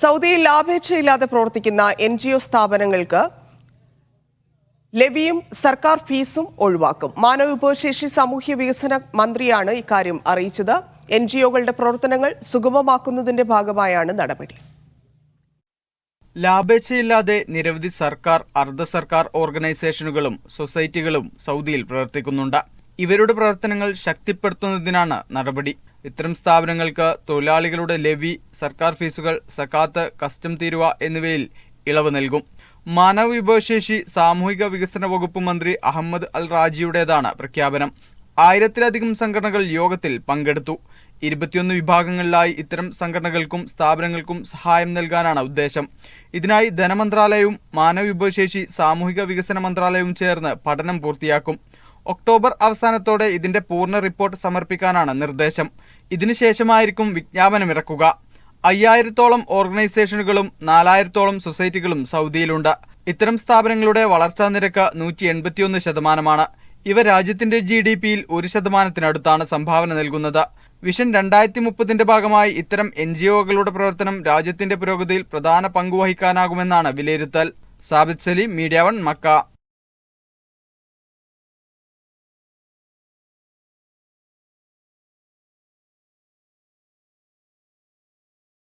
സൗദിയിൽ ലാഭേച്ഛയില്ലാതെ പ്രവർത്തിക്കുന്ന N G O സ്ഥാപനങ്ങൾക്ക് ലെവിയും സർക്കാർ ഫീസും ഒഴിവാക്കും. മാനവവിഭവശേഷി സാമൂഹ്യ വികസന മന്ത്രിയാണ് ഇക്കാര്യം അറിയിച്ചത്. എൻ ജി ഒകളുടെ പ്രവർത്തനങ്ങൾ സുഗമമാക്കുന്നതിന്റെ ഭാഗമായാണ് നടപടി. ലാഭേച്ഛയില്ലാതെ നിരവധി സർക്കാർ അർദ്ധ സർക്കാർ ഓർഗനൈസേഷനുകളും സൊസൈറ്റികളും സൗദിയിൽ പ്രവർത്തിക്കുന്നുണ്ട്. ഇവരുടെ പ്രവർത്തനങ്ങൾ ശക്തിപ്പെടുത്തുന്നതിനാണ് നടപടി. ഇത്തരം സ്ഥാപനങ്ങൾക്ക് തൊഴിലാളികളുടെ ലെവി സർക്കാർ ഫീസുകൾ സക്കാത്ത് കസ്റ്റം തീരുവ എന്നിവയിൽ ഇളവ് നൽകും. മാനവ വിഭവശേഷി സാമൂഹിക വികസന വകുപ്പ് മന്ത്രി അഹമ്മദ് അൽ റാജിയുടേതാണ് പ്രഖ്യാപനം. ആയിരത്തിലധികം സംഘടനകൾ യോഗത്തിൽ പങ്കെടുത്തു. ഇരുപത്തിയൊന്ന് വിഭാഗങ്ങളിലായി ഇത്തരം സംഘടനകൾക്കും സ്ഥാപനങ്ങൾക്കും സഹായം നൽകാനാണ് ഉദ്ദേശം. ഇതിനായി ധനമന്ത്രാലയവും മാനവ വിഭവശേഷി സാമൂഹിക വികസന മന്ത്രാലയവും ചേർന്ന് പഠനം പൂർത്തിയാക്കും. ഒക്ടോബർ അവസാനത്തോടെ ഇതിന്റെ പൂർണ റിപ്പോർട്ട് സമർപ്പിക്കാനാണ് നിർദ്ദേശം. ഇതിനുശേഷമായിരിക്കും വിജ്ഞാപനമിറക്കുക. അയ്യായിരത്തോളം ഓർഗനൈസേഷനുകളും നാലായിരത്തോളം സൊസൈറ്റികളും സൗദിയിലുണ്ട്. ഇത്തരം സ്ഥാപനങ്ങളുടെ വളർച്ചാ നിരക്ക് നൂറ്റി എൺപത്തിയൊന്ന് ശതമാനമാണ്. ഇവ രാജ്യത്തിന്റെ ജി ഡി പിയിൽ ഒരു ശതമാനത്തിനടുത്താണ് സംഭാവന നൽകുന്നത്. വിഷൻ രണ്ടായിരത്തി മുപ്പതിന്റെ ഭാഗമായി ഇത്തരം എൻ ജി ഒകളുടെ പ്രവർത്തനം രാജ്യത്തിന്റെ പുരോഗതിയിൽ പ്രധാന പങ്കുവഹിക്കാനാകുമെന്നാണ് വിലയിരുത്തൽ. Sabith Sali media one Mecca.